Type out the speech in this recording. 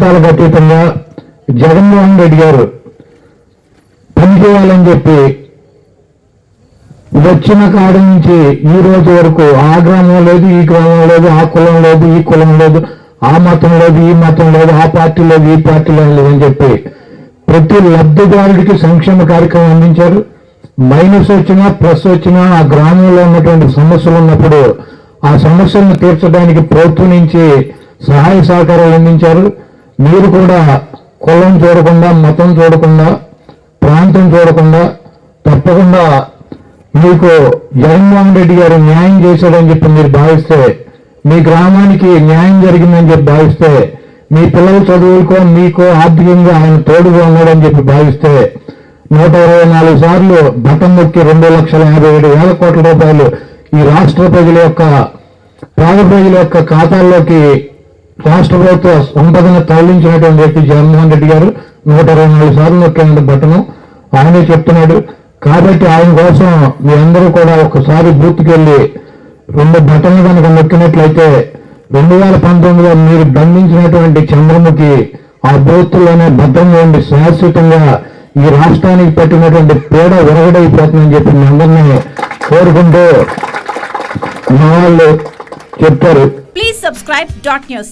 ప్రాంతాలకు అతీతంగా జగన్మోహన్ రెడ్డి గారు పనిచేయాలని చెప్పి వచ్చిన కాడ నుంచి ఈ రోజు వరకు ఆ గ్రామం లేదు ఈ గ్రామం లేదు ఆ కులం లేదు ఈ కులం లేదు ఆ మతం లేదు ఈ మతం లేదు ఆ పార్టీ లేదు ఈ పార్టీ లేదు అని చెప్పి ప్రతి లబ్ధిదారుడికి సంక్షేమ కార్యక్రమం అందించారు. మైనస్ వచ్చినా ప్లస్ వచ్చినా ఆ గ్రామంలో ఉన్నటువంటి సమస్యలు ఉన్నప్పుడు ఆ సమస్యలను తీర్చడానికి ప్రభుత్వం నుంచి సహాయ సహకారాలు అందించారు. మీరు కూడా కులం చూడకుండా మతం చూడకుండా ప్రాంతం చూడకుండా తప్పకుండా మీకు జగన్మోహన్ రెడ్డి గారు న్యాయం చేశాడని చెప్పి మీరు భావిస్తే మీ గ్రామానికి న్యాయం జరిగిందని చెప్పి భావిస్తే మీ పిల్లల చదువులకో మీకో ఆర్థికంగా ఆయన తోడుగా ఉన్నాడని చెప్పి భావిస్తే నూట ఇరవై నాలుగు సార్లు బటన్ నొక్కి రెండు లక్షల యాభై ఏడు వేల కోట్ల రూపాయలు ఈ రాష్ట్ర ప్రజల యొక్క పేద ప్రజల యొక్క ఖాతాల్లోకి రాష్ట్ర ప్రభుత్వ సంపదను తరలించినటువంటి వ్యక్తి జగన్మోహన్ రెడ్డి గారు నూట ఇరవై నాలుగు సార్లు నొక్కిన బట్టను ఆయనే చెప్తున్నాడు కాబట్టి ఆయన కోసం మీ అందరూ కూడా ఒకసారి బూత్కెళ్ళి రెండు బటన్లు కనుక నొక్కినట్లయితే రెండు వేల పంతొమ్మిదిలో మీరు బంధించినటువంటి చంద్రముఖి ఆ బూత్లోనే భద్రంగా ఉండి శాశ్వతంగా ఈ రాష్ట్రానికి పెట్టినటువంటి పేడ విరగడైపోతుందని చెప్పి మీ అందరినీ కోరుకుంటూ మా వాళ్ళు చెప్తారు. Please subscribe dot news